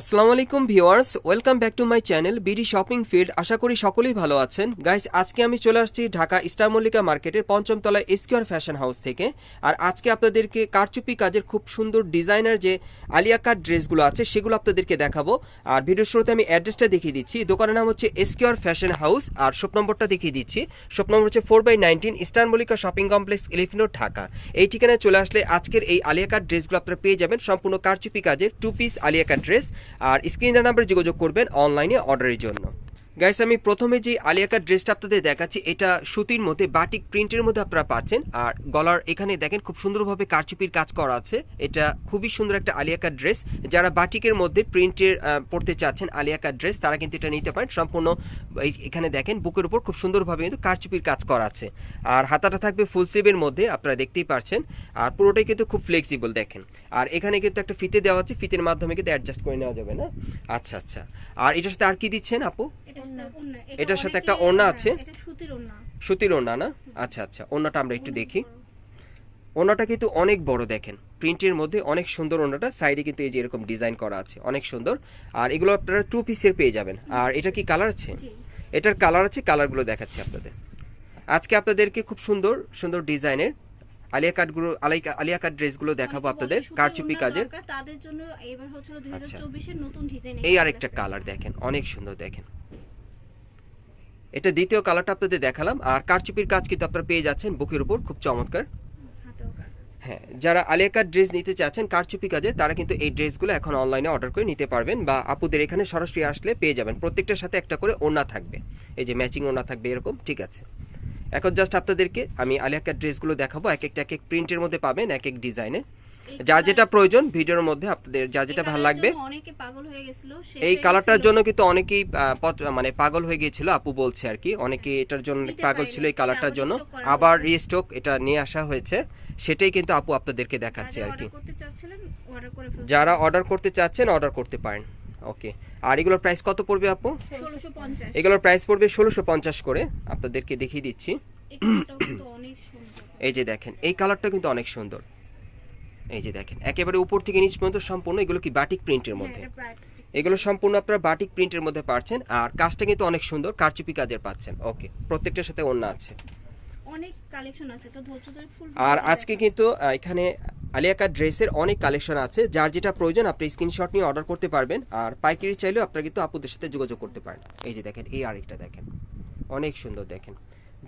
আসসালামু আলাইকুম viewers, welcome back to my channel BD shopping field. আশা করি সকলেই ভালো আছেন। গাইস, আজকে আমি চলে আসছি ঢাকা ইস্টার মল্লিকা মার্কেটের পঞ্চম তলায় এসকিউআর ফ্যাশন হাউস থেকে। আর আজকে আপনাদেরকে কারচুপি কাজের খুব সুন্দর ডিজাইনার যে আলিয়া কাট ড্রেসগুলো আছে, সেগুলো আপনাদেরকে দেখাবো। আর ভিডিওর শুরুতে আমি অ্যাড্রেসটা দেখিয়ে দিচ্ছি। দোকানের নাম হচ্ছে এসকিউআর ফ্যাশন হাউস, আর শপ নম্বরটা দেখিয়ে দিচ্ছি। শপ নম্বর হচ্ছে four by nineteen eastern Mallika shopping complex এলিফিনো Dhaka. এই ঠিকানায় চলে আসলে আজকের এই আলিয়া কাট ড্রেসগুলো আপনারা পেয়ে যাবেন। সম্পূর্ণ কারচুপি কাজের two piece Alia cut dress. আর স্ক্রিনের নাম্বারে যোগাযোগ করবেন অনলাইনে অর্ডারের জন্য। গাইস আমি প্রথমে যে আলিয়াকার ড্রেসটা আপনাদের দেখাচ্ছি, এটা সুতির মধ্যে, বাটিক প্রিন্টের মধ্যে আপনারা পাচ্ছেন। আর গলার এখানে দেখেন, খুব সুন্দরভাবে কারচুপির কাজ করা আছে। এটা খুবই সুন্দর একটা আলিয়া কাট ড্রেস। যারা বাটিকের মধ্যে প্রিন্টের পড়তে চাচ্ছেন আলিয়া কাট ড্রেস, তারা কিন্তু এটা নিতে পারেন। সম্পূর্ণ এখানে দেখেন, বুকের উপর খুব সুন্দরভাবে কিন্তু কারচুপির কাজ করা আছে। আর হাতাটা থাকবে ফুল স্লিভের মধ্যে, আপনারা দেখতেই পারছেন। আর পুরোটাই কিন্তু খুব ফ্লেক্সিবল দেখেন। আর এখানে কিন্তু একটা ফিতে দেওয়া আছে, ফিতের মাধ্যমে কিন্তু অ্যাডজাস্ট করে নেওয়া যাবে না? আচ্ছা আচ্ছা। আর এটার সাথে আর কি দিচ্ছেন আপু? এটার সাথে একটা ওড়না আছে? সুতির ওড়না। না? আচ্ছা আচ্ছা। ওড়নাটা আমরা একটু দেখি। ওড়নাটা কিন্তু অনেক বড় দেখেন। প্রিন্টের মধ্যে অনেক সুন্দর ওড়নাটা। সাইডে কিন্তু এই যে এরকম ডিজাইন করা আছে। অনেক সুন্দর। আর এগুলো আপনারা টু পিসের পেয়ে যাবেন। আর এটা কি কালার আছে? এটার কালার আছে কালারগুলো দেখাচ্ছি আপনাদের। আজকে আপনাদেরকে খুব সুন্দর সুন্দর ডিজাইনের আলিয়া আলাই- আলিয়া কাট ড্রেসগুলো দেখাবো আপনাদের। কারচুপি কাজের। তাদের জন্য এবার হচ্ছিল আচ্ছা। 2024 এর নতুন ডিজাইন এই আরেকটা কালার দেখেন। অনেক সুন্দর দেখেন। এটা দ্বিতীয় কালারটা আপনাদের দেখালাম। আর কারচুপির কাজ কিন্তু আপনারা পেয়ে যাচ্ছেন বুকের উপর, খুব চমৎকার। হ্যাঁ যারা আলিয়াকার ড্রেস নিতে চাচ্ছেন কারচুপি কাজে, তারা কিন্তু এই ড্রেসগুলো এখন অনলাইনে অর্ডার করে নিতে পারবেন বা আপুদের এখানে সরাসরি আসলে পেয়ে যাবেন। প্রত্যেকটার সাথে একটা করে ওড়না থাকবে। এই যে ম্যাচিং ওড়না থাকবে, এরকম, ঠিক আছে। এখন জাস্ট আপনাদেরকে আমি আলিয়াকার ড্রেসগুলো দেখাবো। এক একটা এক এক প্রিন্টের মধ্যে পাবেন, এক এক ডিজাইনে যার যেটা প্রয়োজন ভিডিওর মধ্যে আপনাদের যার যেটা ভালো লাগবে। অনেকে পাগল হয়ে গেছিল এই কালারটার জন্য কিন্তু অনেকেই মানে পাগল হয়ে গিয়েছিল আপু বলছে আর কি। অনেকে এটার জন্য পাগল ছিল এই কালারটার জন্য। আবার। রিস্টক এটা নিয়ে আসা হয়েছে। সেটাই কিন্তু আপু আপনাদেরকে দেখাচ্ছে আর কি। যারা অর্ডার করতে চাচ্ছেন অর্ডার করতে পারেন। ওকে আর এগুলোর প্রাইস কত পড়বে আপু? এগুলোর প্রাইস পড়বে ষোলোশো পঞ্চাশ করে। আপনাদেরকে দেখিয়ে দিচ্ছি। এই যে দেখেন এই কালারটা কিন্তু অনেক সুন্দর। এই যে দেখেন একেবারে উপর থেকে নিচ পর্যন্ত সম্পূর্ণ এগুলো কি বাটিক প্রিন্টের মধ্যে? হ্যাঁ, practical। এগুলো সম্পূর্ণ আপনারা বাটিক প্রিন্টের মধ্যে পাচ্ছেন আর কাজটা কিন্তু অনেক সুন্দর কারচুপি কাজের পাচ্ছেন। ওকে প্রত্যেকটার সাথে অন্য আছে। অনেক কালেকশন আছে তো ধৈর্য ধরে ফুল আর আজকে কিন্তু এখানে আলিয়াকা ড্রেসের অনেক কালেকশন আছে যার যেটা প্রয়োজন আপনি স্ক্রিনশট নিয়ে অর্ডার করতে পারবেন আর পাইকারি চাইলেও আপনারা কিন্তু আপুদের সাথে যোগাযোগ করতে পারেন। এই যে দেখেন এই আরেকটা দেখেন অনেক সুন্দর দেখেন।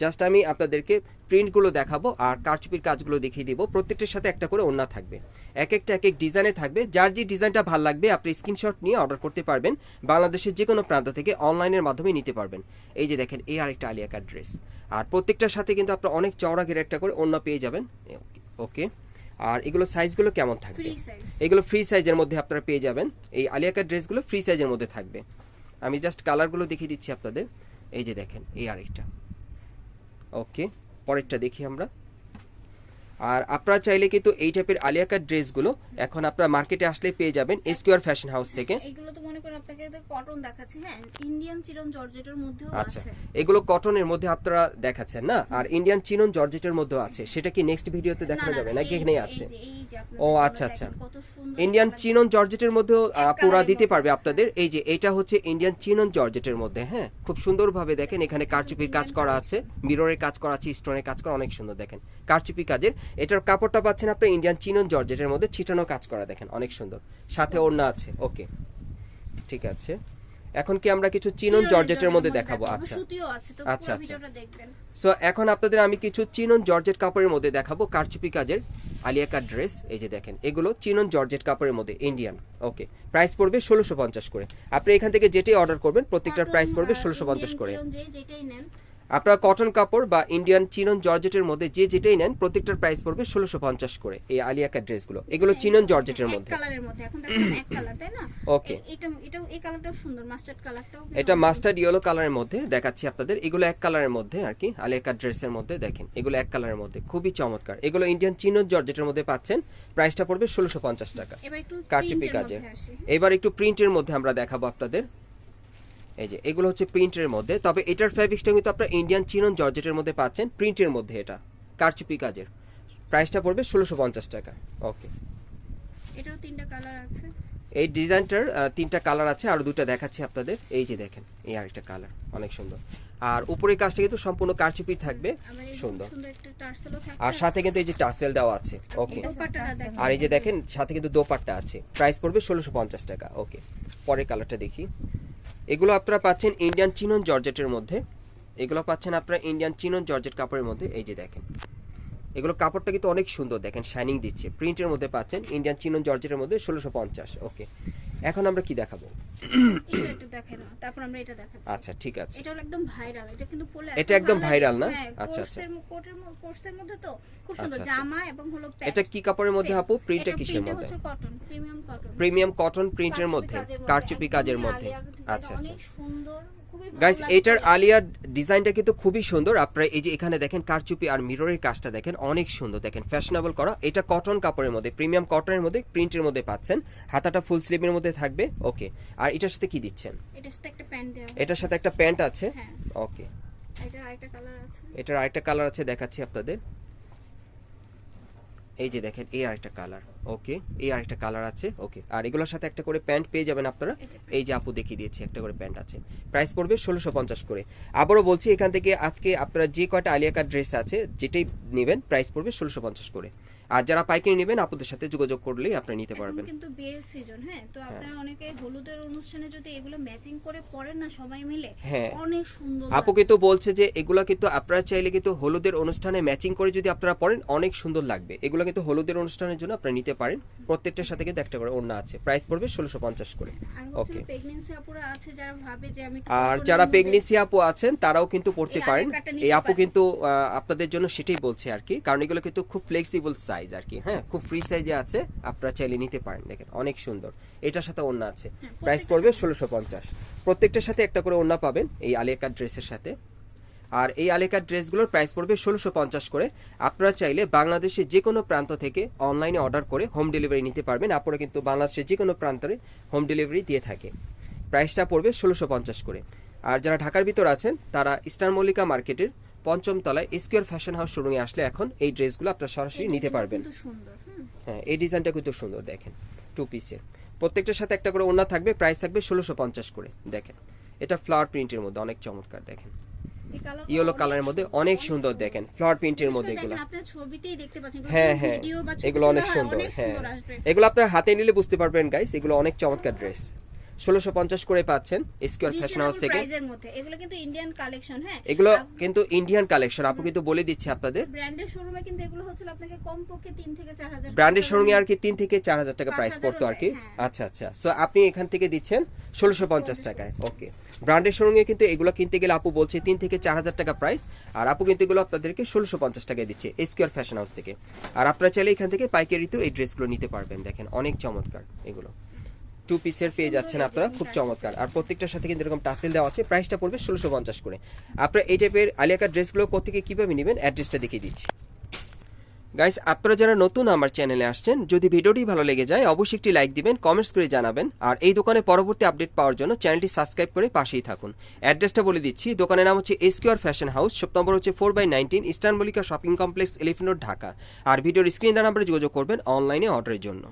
জাস্ট আমি আপনাদেরকে প্রিন্টগুলো দেখাবো আর কারচুপির কাজগুলো দেখিয়ে দিব। প্রত্যেকটার সাথে একটা করে ওন্না থাকবে। এক একটা এক এক ডিজাইনে থাকবে। যার যে ডিজাইনটা ভালো লাগবে আপনি স্ক্রিনশট নিয়ে অর্ডার করতে পারবেন। বাংলাদেশের যে কোনো প্রান্ত থেকে অনলাইনের মাধ্যমে নিতে পারবেন। এই যে দেখেন এই আরেকটা আলিয়াকার ড্রেস আর প্রত্যেকটার সাথে কিন্তু আপনারা অনেক চওড়া ঘের একটা করে ওন্না পেয়ে যাবেন। ওকে। আর এগুলো সাইজগুলো কেমন থাকবে? এগুলো ফ্রি সাইজের মধ্যে আপনারা পেয়ে যাবেন। এই আলিয়াকার ড্রেসগুলো ফ্রি সাইজের মধ্যে থাকবে। আমি জাস্ট কালারগুলো দেখিয়ে দিচ্ছি আপনাদের। এই যে দেখেন এই আরেকটা। ওকে পরেরটা দেখি আমরা। আর আপনারা চাইলে কিন্তু এই টাইপের আলিয়াকার ড্রেসগুলো এখন আপনারা মার্কেটে আসলে পেয়ে যাবেন এসকিউআর ফ্যাশন হাউস থেকে। এইগুলো তো মনে করেন আপনাকে কটন দেখাচ্ছি হ্যাঁ? ইন্ডিয়ান চিরন জর্জেটের মধ্যেও আচ্ছা এগুলো কটনের মধ্যে আপনারা দেখাচ্ছেন না? আর ইন্ডিয়ান চিনন জর্জেটের মধ্যেও আছে। সেটা কি নেক্সট ভিডিওতে দেখানো যাবে? নাকি যে- আছে? ও, আচ্ছা, আচ্ছা। ইন্ডিয়ান চিনন জর্জেটের মধ্যেও কালারের দিতে পারবে আপনাদের। এই যে এটা হচ্ছে ইন্ডিয়ান চিনন জর্জেটের মধ্যে হ্যাঁ? খুব সুন্দরভাবে দেখেন এখানে কারচুপির কাজ করা আছে মিররের কাজ করা আছে স্টোনের কাজ করা অনেক সুন্দর দেখেন। কারচুপি কাজের এটার কাপড়টা পাচ্ছেন আপনি ইন্ডিয়ান চিনন জর্জেটের মধ্যে ছিটানো কাজ করা দেখেন অনেক সুন্দর। সাথে ওড়না আছে ওকে। ঠিক আছে। এখন কি আমরা কিছু চিনন জর্জেটের মধ্যে দেখাবো। আচ্ছা। আচ্ছা, আচ্ছা। সো এখন আপনাদের আমি কিছু চিনন জর্জেট কাপড়ের মধ্যে দেখাবো। কারচুপি কাজের আলিয়া কাট ড্রেস এই যে দেখেন এগুলো চিনন জর্জেট কাপড়ের মধ্যে ইন্ডিয়ান ওকে। প্রাইস পড়বে ষোলোশো পঞ্চাশ করে। আপনি এখান থেকে যেটাই অর্ডার করবেন প্রত্যেকটার প্রাইস পড়বে ষোলোশো পঞ্চাশ করে। আপনারা কটন কাপড় বা ইন্ডিয়ান চিনন জর্জেটের মধ্যে যে যেটাই নেন প্রত্যেকটার প্রাইস পড়বে ষোলোশো পঞ্চাশ করে এই আলিয়া কাট ড্রেসগুলো। এগুলো চিনন জর্জেটের মধ্যে. এ- এটা মাস্টার্ড ইয়েলো কালারের মধ্যে দেখাচ্ছি আপনাদের। এগুলো এক কালারের মধ্যে আর কি আলিয়া ড্রেসের মধ্যে দেখেন। এগুলো এক কালারের মধ্যে খুবই চমৎকার। এগুলো ইন্ডিয়ান চিনন জর্জেটের মধ্যে পাচ্ছেন প্রাইসটা পড়বে ষোলোশো পঞ্চাশ টাকা। এবার একটু কারচুপি কাজে। এবার একটু প্রিন্টের মধ্যে আমরা দেখাবো আপনাদের। এই যে এগুলো হচ্ছে প্রিন্টের মধ্যে। তবে এটার ফ্যাব্রিক্সটা কিন্তু আপনারা ইন্ডিয়ান চিনন জর্জেটের মধ্যে পাচ্ছেন প্রিন্টের মধ্যে এটা কারচুপি কাজের। প্রাইসটা পড়বে ষোলোশো পঞ্চাশ টাকা। ওকে এটাও তিনটা কালার আছে? এই ডিজাইনটার তিনটা কালার আছে আর দুটো দেখাচ্ছি আপনাদের। এই যে দেখেন এই আরেকটা কালার অনেক সুন্দর। আর উপরের কাজটা কিন্তু সম্পূর্ণ কারচুপি থাকবে। সুন্দর। আর সাথে কিন্তু এই যে টাসেল দেওয়া আছে। ওকে আর এই যে দেখেন সাথে কিন্তু দোপাট্টা আছে। প্রাইস পড়বে ষোলোশো পঞ্চাশ টাকা। ওকে পরের কালারটা দেখি। এগুলো আপনারা পাচ্ছেন ইন্ডিয়ান চিনন জর্জেটের মধ্যে। এগুলো পাচ্ছেন আপনারা ইন্ডিয়ান চিনন জর্জেট কাপড়ের মধ্যে। এই যে দেখেন। এগুলো কাপড়টা কিন্তু অনেক সুন্দর দেখেন শাইনিং দিচ্ছে। প্রিন্টের মধ্যে পাচ্ছেন ইন্ডিয়ান চিনন জর্জেটের মধ্যে ষোলোশো পঞ্চাশ। ওকে এখন আমরা কি দেখাবো? এটা একটু দেখেন তারপর আমরা এটা দেখাচ্ছি। আচ্ছা ঠিক আছে। এটা একদম ভাইরাল এটা কিন্তু পরে এটা একদম viral না? আচ্ছা, আচ্ছা। আচ্ছা। আচ্ছা কোটের কোর্সের মধ্যে তো খুব সুন্দর। আচ্ছা, আচ্ছা। জামা এবং হলো এটা কি কাপড়ের মধ্যে আপু? প্রিন্টটা এটা কিসের মধ্যে? Cotton premium cotton premium cotton প্রিন্টের মধ্যে কাজের কারচুপি কাজের মধ্যে। আচ্ছা আচ্ছা। অনেক সুন্দর গাইস এটার। আলিয়ার ডিজাইনটা কিন্তু খুবই সুন্দর। আপনারা এই যে এখানে দেখেন কারচুপি আর মিররের কাজটা দেখেন অনেক সুন্দর। দেখেন ফ্যাশনেবল করা। এটা কটন কাপড়ের মধ্যে প্রিমিয়াম কটনের মধ্যে প্রিন্টের মধ্যে পাচ্ছেন। হাতাটা ফুল স্লিভের মধ্যে থাকবে। ওকে। আর এটার সাথে কি দিচ্ছেন? এটার সাথে একটা প্যান্ট এটার সাথে একটা প্যান্ট আছে? হ্যাঁ। ওকে। এটা আরেকটা কালার আছে। এটার আরেকটা কালার আছে দেখাচ্ছি আপনাদের। এই যে দেখেন এই আরেকটা কালার ওকে এই আরেকটা কালার আছে। ওকে আর এগুলোর সাথে একটা করে প্যান্ট পেয়ে যাবেন আপনারা। এই যে আপু দেখিয়ে দিয়েছি একটা করে প্যান্ট আছে। প্রাইস পড়বে ষোলোশো পঞ্চাশ করে। আবারও বলছি এখান থেকে আজকে আপনারা যে কয়টা আলিয়াকার ড্রেস আছে যেটাই নেবেন প্রাইস পড়বে ষোলোশো পঞ্চাশ করে। আর যারা পাইকারি নেবেন আপুদের সাথে যোগাযোগ করলেই আপনারা নিতে পারবেন। কিন্তু বিয়ের সিজন হ্যাঁ? তো আপনারা অনেকে হলুদের অনুষ্ঠানে যদি এগুলো ম্যাচিং করে পরেন না সবাই মিলে হ্যাঁ। অনেক সুন্দর আপু। কিন্তু বলছে যে এগুলো কিন্তু আপনারা চাইলে কিন্তু হলুদের অনুষ্ঠানে ম্যাচিং করে যদি আপনারা পরেন অনেক সুন্দর লাগবে। এগুলো কিন্তু হলুদের অনুষ্ঠানের জন্য আপনারা নিতে পারেন। প্রত্যেকটার সাথে কিন্তু একটা করে ওড়না আছে। প্রাইস পড়বে ষোলোশো পঞ্চাশ করে। ওকে প্রেগন্যান্সি আপুরা আছে যারা ভাবে যে আমি আর যারা প্রেগনেন্সি আপু আছেন তারাও কিন্তু পড়তে পারেন। এই আপু কিন্তু আপনাদের জন্য সেটাই বলছে আর কি। কারণ এগুলো কিন্তু খুব ফ্লেক্সিবল সাইজ আর কি হ্যাঁ? খুব ফ্রি সাইজে আছে আপনারা চাইলে নিতে পারেন। দেখেন অনেক সুন্দর। এটার সাথে ওড়না আছে। হ্যাঁ, প্রাইস পড়বে ষোলোশো পঞ্চাশ। প্রত্যেকটার সাথে একটা করে ওড়না পাবেন এই আলিয়াকার ড্রেসের সাথে। আর এই আলিকার ড্রেসগুলোর প্রাইস পড়বে ষোলোশো পঞ্চাশ করে। আপনারা চাইলে বাংলাদেশের যে কোনো প্রান্ত থেকে অনলাইনে অর্ডার করে হোম ডেলিভারি নিতে পারবেন। আপনারা কিন্তু বাংলাদেশের যে কোনো প্রান্তরে হোম ডেলিভারি দিয়ে থাকে। প্রাইসটা পড়বে ষোলোশো পঞ্চাশ করে। আর যারা ঢাকার ভিতর আছেন তারা ইস্টার মল্লিকা মার্কেটের পঞ্চম তলায় স্কোয়ার ফ্যাশন হাউস শোরুমে আসলে এখন এই ড্রেসগুলো আপনারা সরাসরি নিতে পারবেন। হ্যাঁ এই ডিজাইনটা কিন্তু সুন্দর দেখেন টু পিসের প্রত্যেকটার সাথে একটা করে ওড়না থাকবে প্রাইস থাকবে ষোলোশো পঞ্চাশ করে দেখেন। এটা ফ্লাওয়ার প্রিন্টের মধ্যে অনেক চমৎকার দেখেন। ইয়েলো কালারের মধ্যে অনেক সুন্দর দেখেন ফ্লাওয়ার প্রিন্টের মধ্যে এগুলো। হ্যাঁ হ্যাঁ এগুলো অনেক সুন্দর। হ্যাঁ এগুলো আপনার হাতে নিলে বুঝতে পারবেন গাইস এগুলো অনেক চমৎকার ড্রেস ষোলোশো পঞ্চাশ করে পাচ্ছেন স্কোয়ার ফ্যাশন হাউস থেকে। এগুলো কিন্তু ইন্ডিয়ান কালেকশন হ্যাঁ? এগুলো কিন্তু ইন্ডিয়ান কালেকশন আপু কিন্তু বলে দিচ্ছে আপনাদের। ব্র্যান্ডের শোরুমে কিন্তু এগুলো হচ্ছিল আপনাকে কমপক্ষে 3 থেকে 4000 ব্র্যান্ডের শোরুমে আর কি তিন থেকে চার হাজার টাকা প্রাইস পড়তো আর কি? হ্যাঁ। আচ্ছা আচ্ছা। সো আপনি এখান থেকে দিচ্ছেন ষোলোশো পঞ্চাশ টাকায়। ওকে ব্র্যান্ডের শোরুমে কিন্তু এগুলো কিনতে গেলে আপু বলছে তিন থেকে চার হাজার টাকা প্রাইস আর আপু কিন্তু এগুলো আপনাদেরকে ষোলোশো পঞ্চাশ টাকায় দিচ্ছে স্কোয়ার ফ্যাশন হাউস থেকে। আর আপনারা চাইলে এখান থেকে পাইকারিতেও এই ড্রেসগুলো নিতে পারবেন। দেখেন অনেক চমৎকার এগুলো। টু পিসের পেয়ে যাচ্ছেন আপনারা, খুব চমৎকার। আর প্রত্যেকটার সাথে কিন্তু এরকম টাসেল দেওয়া আছে প্রাইসটা পড়বে ষোলোশো পঞ্চাশ করে। আপনারা এই টাইপের আলিয়াকার ড্রেসগুলো কোথেকে কীভাবে নেবেন অ্যাড্রেসটা দেখিয়ে দিচ্ছি। গাইস আপনারা যারা নতুন আমার চ্যানেলে আসছেন, যদি ভিডিওটি ভালো লেগে যায়, অবশ্যই একটি লাইক দিবেন কমেন্টস করে জানাবেন। আর এই দোকানে পরবর্তী আপডেট পাওয়ার জন্য চ্যানেলটি সাবস্ক্রাইব করে পাশেই থাকুন। অ্যাড্রেসটা বলে দিচ্ছি, দোকানের নাম হচ্ছে SQR fashion house shop number হচ্ছে four by nineteen eastern Mallika shopping complex elephant Dhaka. আর ভিডিওর স্ক্রিন দ্বারা নাম্বারে যোগাযোগ করবেন অনলাইনে অর্ডারের জন্য।